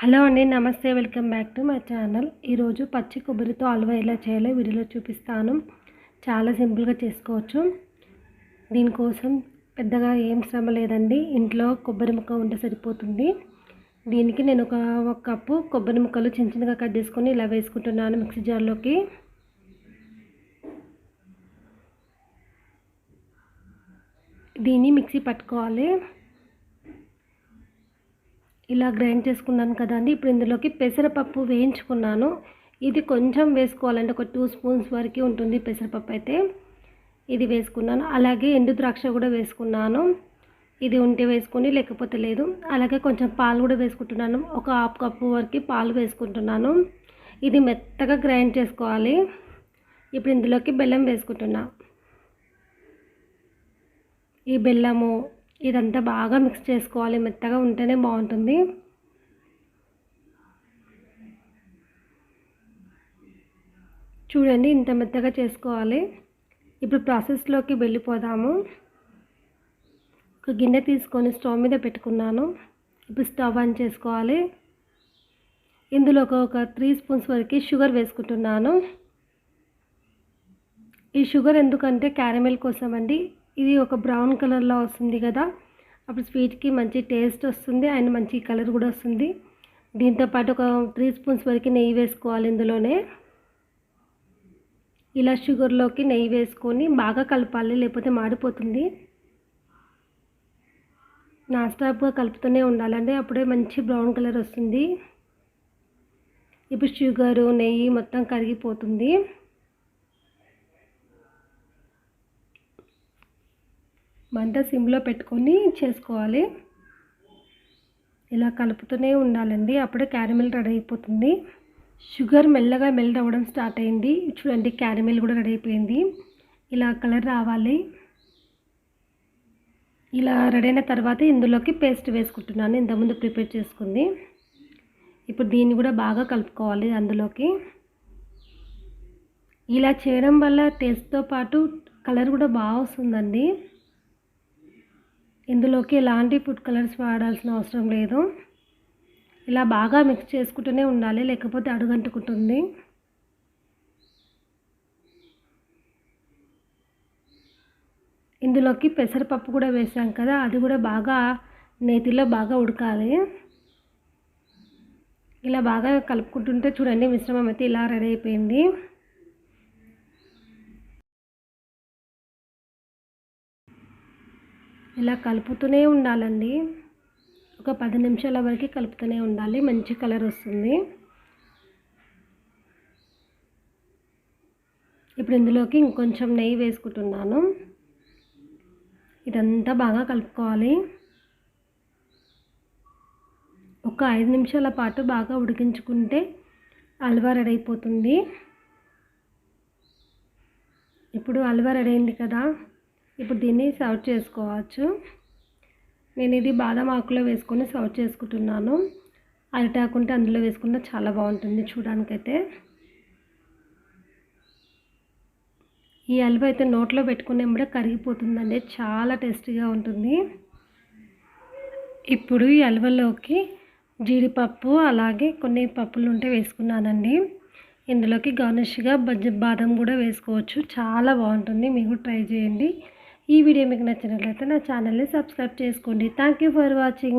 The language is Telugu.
హలో అండి నమస్తే welcome back to my channel. ఈరోజు పచ్చి కొబ్బరితో హల్వా ఎలా చేయాలో వీడియోలో చూపిస్తాను. చాలా సింపుల్గా చేసుకోవచ్చు. దీనికోసం పెద్దగా ఏం శ్రమ లేదండి. ఇంట్లో కొబ్బరి ముక్క ఉంటే సరిపోతుంది. దీనికి నేను ఒక ఒక కప్పు కొబ్బరి ముక్కలు చిన్న చిన్నగా కట్ చేసుకొని ఇలా వేసుకుంటున్నాను మిక్సీ జార్లోకి. దీన్ని మిక్సీ పట్టుకోవాలి. ఇలా గ్రైండ్ చేసుకున్నాను కదండి ఇప్పుడు ఇందులోకి పెసరపప్పు వేయించుకున్నాను. ఇది కొంచెం వేసుకోవాలంటే ఒక టూ స్పూన్స్ వరకు ఉంటుంది పెసరపప్పు అయితే. ఇది వేసుకున్నాను. అలాగే ఎండు ద్రాక్ష కూడా వేసుకున్నాను. ఇది ఉంటే వేసుకొని లేకపోతే లేదు. అలాగే కొంచెం పాలు కూడా వేసుకుంటున్నాను. ఒక హాఫ్ కప్పు వరకు పాలు వేసుకుంటున్నాను. ఇది మెత్తగా గ్రైండ్ చేసుకోవాలి. ఇప్పుడు ఇందులోకి బెల్లం వేసుకుంటున్నా. ఈ బెల్లము ఇదంతా బాగా మిక్స్ చేసుకోవాలి. మెత్తగా ఉంటేనే బాగుంటుంది. చూడండి ఇంత మెత్తగా చేసుకోవాలి. ఇప్పుడు ప్రాసెస్లోకి వెళ్ళిపోదాము. ఒక గిన్నె తీసుకొని స్టవ్ మీద పెట్టుకున్నాను. ఇప్పుడు స్టవ్ ఆన్ చేసుకోవాలి. ఇందులో ఒక త్రీ స్పూన్స్ వరకు షుగర్ వేసుకుంటున్నాను. ఈ షుగర్ ఎందుకంటే క్యారమెల్ కోసం అండి ఇది ఒక బ్రౌన్ కలర్లో వస్తుంది కదా. అప్పుడు స్వీట్కి మంచి టేస్ట్ వస్తుంది. అండ్ మంచి కలర్ కూడా వస్తుంది. దీంతోపాటు ఒక త్రీ స్పూన్స్ వరకు నెయ్యి వేసుకోవాలి ఇందులోనే. ఇలా షుగర్లోకి నెయ్యి వేసుకొని బాగా కలపాలి లేకపోతే మాడిపోతుంది. నాస్టాప్గా కలుపుతూనే ఉండాలండి. అప్పుడే మంచి బ్రౌన్ కలర్ వస్తుంది. ఇప్పుడు షుగరు నెయ్యి మొత్తం కరిగిపోతుంది. మంట సిమ్లో పెట్టుకొని చేసుకోవాలి. ఇలా కలుపుతూనే ఉండాలండి. అప్పుడే క్యారమిల్ రెడీ అయిపోతుంది. షుగర్ మెల్లగా మెల్ట్ అవ్వడం స్టార్ట్ అయింది. చూడండి క్యారమిల్ కూడా రెడీ అయిపోయింది. ఇలా కలర్ రావాలి. ఇలా రెడీ అయిన తర్వాత ఇందులోకి పేస్ట్ వేసుకుంటున్నాను. ఇంతకుముందు ప్రిపేర్ చేసుకుంది. ఇప్పుడు దీన్ని కూడా బాగా కలుపుకోవాలి అందులోకి. ఇలా చేయడం వల్ల టేస్ట్తో పాటు కలర్ కూడా బాగా వస్తుందండి. ఇందులోకి ఎలాంటి ఫుడ్ కలర్స్ వాడాల్సిన అవసరం లేదు. ఇలా బాగా మిక్స్ చేసుకుంటూనే ఉండాలి లేకపోతే అడుగంటుకుంటుంది. ఇందులోకి పెసరపప్పు కూడా వేసాం కదా అది కూడా బాగా నేతిలో బాగా ఉడకాలి. ఇలా బాగా కలుపుకుంటుంటే చూడండి మిశ్రమం అయితే ఇలా రెడీ అయిపోయింది. ఇలా కలుపుతూనే ఉండాలండి. ఒక పది నిమిషాల వరకు కలుపుతూనే ఉండాలి. మంచి కలర్ వస్తుంది. ఇప్పుడు ఇందులోకి ఇంకొంచెం నెయ్యి వేసుకుంటున్నాను. ఇదంతా బాగా కలుపుకోవాలి. ఒక ఐదు నిమిషాల పాటు బాగా ఉడికించుకుంటే హల్వా రెడీ అయిపోతుంది. ఇప్పుడు హల్వా రెడీ అయింది కదా. ఇప్పుడు దీన్ని సర్వ్ చేసుకోవచ్చు. నేను ఇది బాదం ఆకులో వేసుకొని సర్వ్ చేసుకుంటున్నాను. అరిటాకుంటే అందులో వేసుకుంటే చాలా బాగుంటుంది చూడడానికైతే. ఈ హల్వా అయితే నోట్లో పెట్టుకునే కూడా కరిగిపోతుందండి. చాలా టేస్టీగా ఉంటుంది. ఇప్పుడు ఈ హల్వలోకి జీడిపప్పు అలాగే కొన్ని పప్పులు ఉంటే వేసుకున్నానండి. ఇందులోకి గార్నిష్గా బజ్జ బాదం కూడా వేసుకోవచ్చు. చాలా బాగుంటుంది. మీరు ట్రై చేయండి. ఈ వీడియో మీకు నచ్చినట్లయితే నా ఛానల్ని సబ్స్క్రైబ్ చేసుకోండి. Thank you for watching